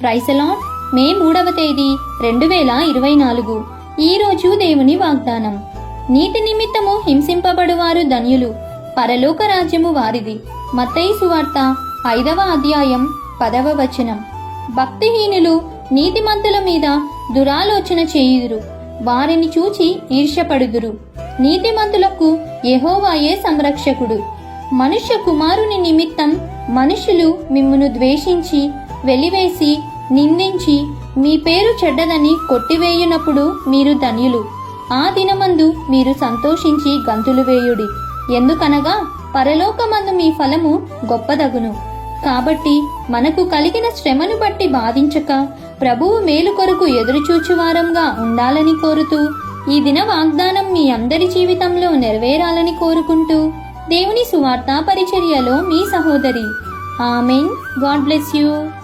ప్రైసలాన్ మే మూడవ తేదీ రెండు వేల ఇరవై నాలుగు. ఈరోజు దేవుని వాగ్దానం. నీటి నిమిత్తము హింసింపబడువారు ధన్యులు. పరలోక రాజ్యము వారిది. మత్తయి సువార్త ఐదవ అధ్యాయం పదవ వచనం. భక్తిహీనులు నీతిమంతుల మీద దురాలోచన చేయుదురు. వారిని చూచి ఈర్ష్యపడుదురు. నీతిమంతులకు యహోవాయే సంరక్షకుడు. మనుష్య కుమారుని నిమిత్తం మనుషులు మిమ్మును ద్వేషించి వెలివేసి నిందించి మీ పేరు చెడ్డదని కొట్టివేయునప్పుడు మీరు ధన్యులు. ఆ దినమందు మీరు సంతోషించి గంతులు వేయుడి. ఎందుకనగా పరలోకమందు మీ ఫలము గొప్పదగును. కాబట్టి మనకు కలిగిన శ్రమను బట్టి బాధించక ప్రభువు మేలు కొరకు ఎదురుచూచువారంగా ఉండాలని కోరుతూ ఈ దిన వాగ్దానం మీ అందరి జీవితంలో నెరవేరాలని కోరుకుంటూ దేవుని సువార్తా పరిచర్యలో మీ సహోదరి. ఆమెన్. God bless you.